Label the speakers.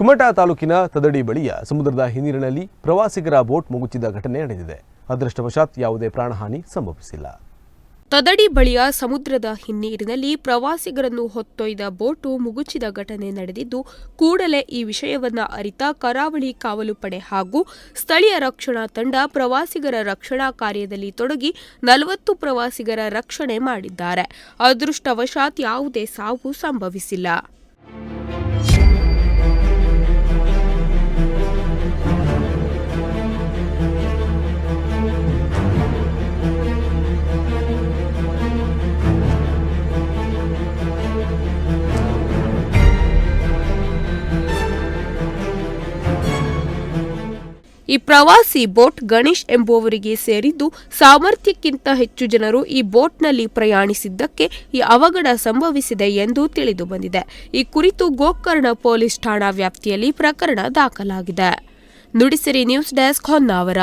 Speaker 1: ಕುಮಟಾ ತಾಲೂಕಿನ ತದಡಿ ಬಳಿಯ ಸಮುದ್ರದ ಹಿನ್ನೀರಿನಲ್ಲಿ ಪ್ರವಾಸಿಗರ ಬೋಟ್ ಮುಗುಚಿದ ಘಟನೆ ನಡೆದಿದೆ. ಅದೃಷ್ಟವಶಾತ್ ಯಾವುದೇ ಪ್ರಾಣಹಾನಿ ಸಂಭವಿಸಿಲ್ಲ.
Speaker 2: ತದಡಿ ಬಳಿಯ ಸಮುದ್ರದ ಹಿನ್ನೀರಿನಲ್ಲಿ ಪ್ರವಾಸಿಗರನ್ನು ಹೊತ್ತೊಯ್ದ ಬೋಟು ಮುಗುಚಿದ ಘಟನೆ ನಡೆದಿದ್ದು, ಕೂಡಲೇ ಈ ವಿಷಯವನ್ನ ಅರಿತ ಕರಾವಳಿ ಕಾವಲು ಪಡೆ ಹಾಗೂ ಸ್ಥಳೀಯ ರಕ್ಷಣಾ ತಂಡ ಪ್ರವಾಸಿಗರ ರಕ್ಷಣಾ ಕಾರ್ಯದಲ್ಲಿ ತೊಡಗಿ ನಲವತ್ತು ಪ್ರವಾಸಿಗರ ರಕ್ಷಣೆ ಮಾಡಿದ್ದಾರೆ. ಅದೃಷ್ಟವಶಾತ್ ಯಾವುದೇ ಸಾವು ಸಂಭವಿಸಿಲ್ಲ. ಈ ಪ್ರವಾಸಿ ಬೋಟ್ ಗಣೇಶ್ ಎಂಬುವವರಿಗೆ ಸೇರಿದ್ದು ಸಾಮರ್ಥ್ಯಕ್ಕಿಂತ ಹೆಚ್ಚು ಜನರು ಈ ಬೋಟ್ನಲ್ಲಿ ಪ್ರಯಾಣಿಸಿದ್ದಕ್ಕೆ ಈ ಅವಘಡ ಸಂಭವಿಸಿದೆ ಎಂದು ತಿಳಿದು ಬಂದಿದೆ. ಈ ಕುರಿತು ಗೋಕರ್ಣ ಪೊಲೀಸ್ ಠಾಣಾ ವ್ಯಾಪ್ತಿಯಲ್ಲಿ ಪ್ರಕರಣ ದಾಖಲಾಗಿದೆ. Nudisiri news desk Honnavar.